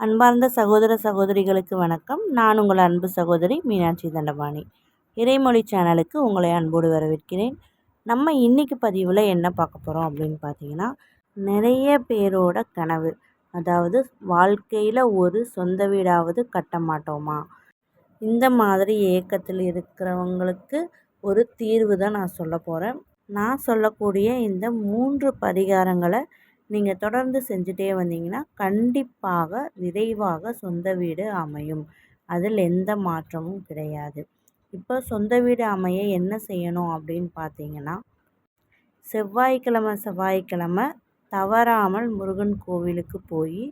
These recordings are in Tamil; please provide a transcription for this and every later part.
அன்பார்ந்த சகோதர சகோதரிகளுக்கு வணக்கம். நான் உங்கள் அன்பு சகோதரி மீனாட்சி தண்டபாணி. இறைமொழி சேனலுக்கு உங்களை அன்போடு வரவேற்கிறேன். நம்ம இன்றைக்கி பதிவில் என்ன பார்க்க போகிறோம் அப்படின்னு பார்த்தீங்கன்னா நிறைய பேரோட கனவு. அதாவது வாழ்க்கையில் ஒரு சொந்த வீடாவது கட்ட மாட்டோமா? இந்த மாதிரி ஏக்கத்தில் இருக்கிறவங்களுக்கு ஒரு தீர்வு தான் நான் சொல்ல போகிறேன் நான் சொல்லக்கூடிய இந்த மூன்று பரிகாரங்களை நீங்கள் தொடர்ந்து செஞ்சுட்டே வந்தீங்கன்னா கண்டிப்பாக விரைவாக சொந்த வீடு அமையும். அதில் எந்த மாற்றமும் கிடையாது. இப்போ சொந்த வீடு அமைய என்ன செய்யணும் அப்படின்னு பார்த்தீங்கன்னா செவ்வாய்க்கிழமை செவ்வாய்க்கிழமை தவறாமல் முருகன் கோவிலுக்கு போய்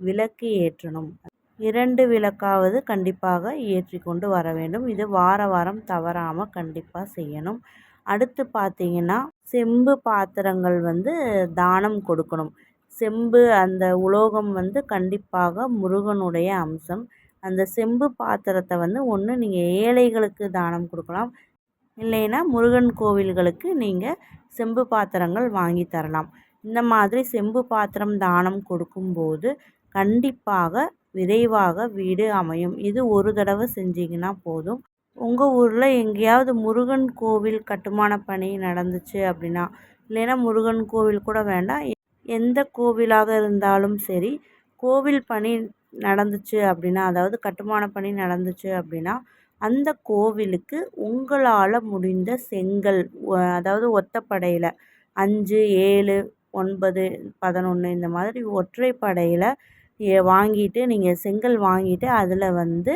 விளக்கு ஏற்றணும். இரண்டு விளக்காவது கண்டிப்பாக ஏற்றி கொண்டு வர வேண்டும். இது வார வாரம் தவறாமல் கண்டிப்பாக செய்யணும். அடுத்து பார்த்தீங்கன்னா செம்பு பாத்திரங்கள் வந்து தானம் கொடுக்கணும். செம்பு அந்த உலோகம் வந்து கண்டிப்பாக முருகனுடைய அம்சம். அந்த செம்பு பாத்திரத்தை வந்து ஒன்று நீங்கள் ஏழைகளுக்கு தானம் கொடுக்கலாம். இல்லைன்னா முருகன் கோவில்களுக்கு நீங்கள் செம்பு பாத்திரங்கள் வாங்கி தரலாம். இந்த மாதிரி செம்பு பாத்திரம் தானம் கொடுக்கும்போது கண்டிப்பாக விரைவாக வீடு அமையும். இது ஒரு தடவை செஞ்சீங்கன்னா போதும். உங்கள் ஊரில் எங்கேயாவது முருகன் கோவில் கட்டுமான பணி நடந்துச்சு அப்படின்னா இல்லைன்னா முருகன் கோவில் கூட வேண்டாம். எந்த கோவிலாக இருந்தாலும் சரி கோவில் பணி நடந்துச்சு அப்படின்னா அதாவது கட்டுமான பணி நடந்துச்சு அப்படின்னா அந்த கோவிலுக்கு உங்களால் முடிந்த செங்கல் அதாவது ஒத்தப்படையில் அஞ்சு ஏழு ஒன்பது பதினொன்று இந்த மாதிரி ஒற்றைப்படையில் வாங்கிட்டு நீங்கள் செங்கல் வாங்கிட்டு அதில் வந்து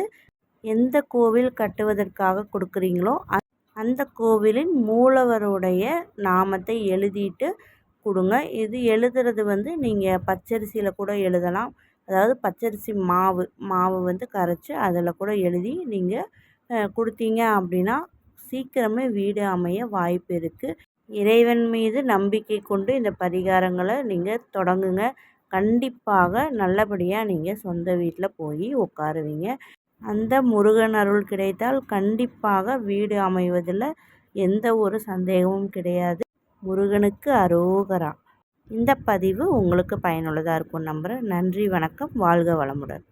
எந்த கோவில் கட்டுவதற்காக கொடுக்குறீங்களோ அந்த கோவிலின் மூலவருடைய நாமத்தை எழுதிட்டு கொடுங்க. இது எழுதுறது வந்து நீங்கள் பச்சரிசியில் கூட எழுதலாம். அதாவது பச்சரிசி மாவு மாவு வந்து கரைச்சி அதில் கூட எழுதி நீங்கள் கொடுத்தீங்க அப்படின்னா சீக்கிரமே வீடு அமைய வாய்ப்பு இருக்குது இறைவன் மீது நம்பிக்கை கொண்டு இந்த பரிகாரங்களை நீங்கள் தொடங்குங்க. கண்டிப்பாக நல்லபடியாக நீங்கள் சொந்த வீட்டில் போய் உட்காருவீங்க அந்த முருகன் அருள் கிடைத்தால் கண்டிப்பாக வீடு அமைவதில் எந்த ஒரு சந்தேகமும் கிடையாது. முருகனுக்கு அரோகரா. இந்த பதிவு உங்களுக்கு பயனுள்ளதாக இருக்கும் நம்புகிறேன் நன்றி வணக்கம். வாழ்க வளமுடன்.